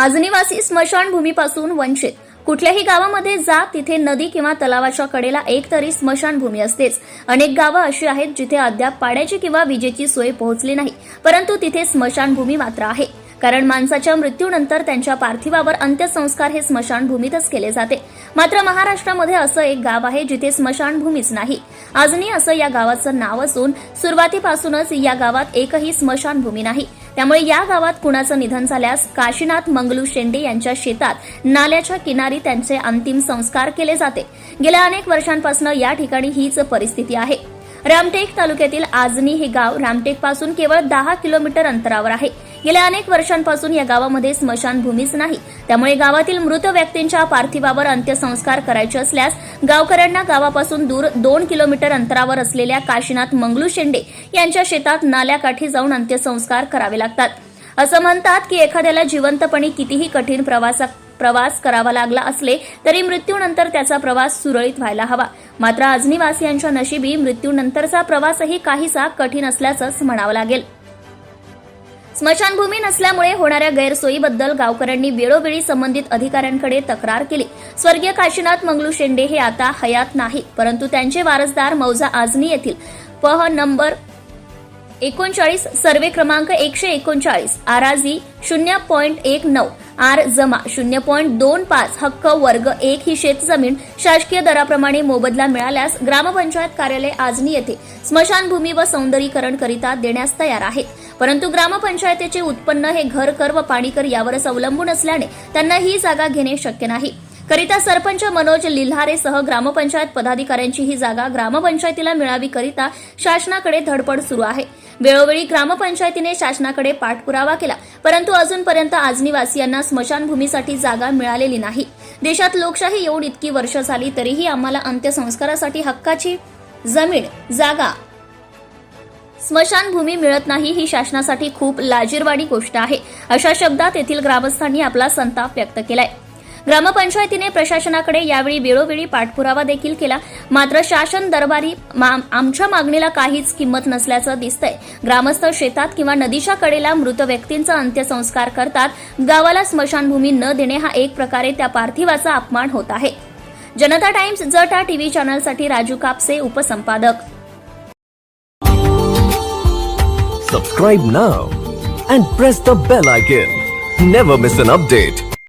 आजनिवासी स्मशानभूमीपासून वंचित. कुठल्याही गावामध्ये जा तिथे नदी किंवा तलावाच्या कडेला एक तरी स्मशानभूमी असतेच. अनेक गावं अशी आहेत जिथे अद्याप पाण्याची किंवा विजेची सोय पोहोचली नाही परंतु तिथे स्मशानभूमी मात्र आहे. कारण माणसाच्या मृत्यूनंतर त्यांच्या पार्थिवावर अंत्यसंस्कार हे स्मशानभूमीतच केले जाते. मात्र महाराष्ट्रामध्ये असं एक गाव आहे जिथे स्मशानभूमीच नाही. आजनी असं या गावाचं नाव असून सुरुवातीपासूनच या गावात एकही स्मशानभूमी नाही. त्यामुळे या गावात कुणाचं निधन झाल्यास काशीनाथ मंगलू शेंडे यांच्या शेतात नाल्याच्या किनारी त्यांचे अंतिम संस्कार केले जाते. गेल्या अनेक वर्षांपासून या ठिकाणी हीच परिस्थिती आहे. रामटेक तालुक्यातील आजनी हे गाव रामटेकपासून केवळ दहा किलोमीटर अंतरावर आहे. गेल्या अनेक वर्षांपासून या गावामध्ये स्मशानभूमीच नाही. त्यामुळे गावातील मृत व्यक्तींच्या पार्थिवावर अंत्यसंस्कार करायचे असल्यास गावकऱ्यांना गावापासून दूर दोन किलोमीटर अंतरावर असलेल्या काशीनाथ मंगलू शेंडे यांच्या शेतात नाल्याकाठी जाऊन अंत्यसंस्कार करावे लागतात. असं म्हणतात की एखाद्याला जिवंतपणी कितीही कठीण प्रवासा प्रवास करावा लागला असले तरी मृत्यूनंतर त्याचा प्रवास सुरळीत व्हायला हवा. मात्र आजनीवासियांच्या नशिबी मृत्यूनंतरचा प्रवासही काहीसा कठीण असल्याचंच म्हणावं लागेल. स्मशानभूमी नसल्यामुळे होणाऱ्या गैरसोयीबद्दल गावकऱ्यांनी वेळोवेळी संबंधित अधिकाऱ्यांकडे तक्रार केली. स्वर्गीय काशीनाथ मंगलू शेंडे हे आता हयात नाही परंतु त्यांचे वारसदार मौजा आजनी येथील. पह नंबर एकोणचाळीस सर्वे क्रमांक एकशे एकोणचाळीस आराजी शून्य पॉईंट एक नऊ. आर जमा. शून्य पॉईंट दोन पाच हक्क वर्ग एक ही शेतजमीन शासकीय दराप्रमाणे मोबदला मिळाल्यास ग्रामपंचायत कार्यालय आजनी येथे स्मशानभूमी व सौंदर्यीकरण करिता देण्यास तयार आहेत. परंतु ग्रामपंचायतीचे उत्पन्न हे घर कर व पाणीकर यावरच अवलंबून असल्याने त्यांना ही जागा घेणे शक्य नाही. करिता सरपंच मनोज लिल्हारेसह ग्रामपंचायत पदाधिकाऱ्यांची ही जागा ग्रामपंचायतीला मिळावी करिता शासनाकडे धडपड सुरू आहे. वेळोवेळी ग्रामपंचायतीने शासनाकडे पाठपुरावा केला परंतु अजूनपर्यंत आजनीवासियांना स्मशानभूमीसाठी जागा मिळालेली नाही. देशात लोकशाही येऊन इतकी वर्ष झाली तरीही आम्हाला अंत्यसंस्कारासाठी हक्काची जमीन जागा स्मशानभूमी मिळत नाही ही शासनासाठी खूप लाजीरवाणी गोष्ट आहे अशा शब्दात येथील ग्रामस्थांनी आपला संताप व्यक्त केलाय. ग्रामपंचायतीने प्रशासनाकडे यावेळी वेळोवेळी पाठपुरावा देखील केला. मात्र शासन दरबारी मा- आमच्या मागणीला काहीच किंमत नसल्याचं दिसतंय. ग्रामस्थ शेतात किंवा नदीच्या कडेला मृत व्यक्तींचा अंत्यसंस्कार करतात. गावाला स्मशानभूमी न देणे हा एक प्रकारे त्या पार्थिवाचा अपमान होत आहे. जनता टाइम्स जटा टीव्ही चॅनलसाठी राजू कापसे उपसंपादक. Subscribe now and press the bell icon. Never miss an update.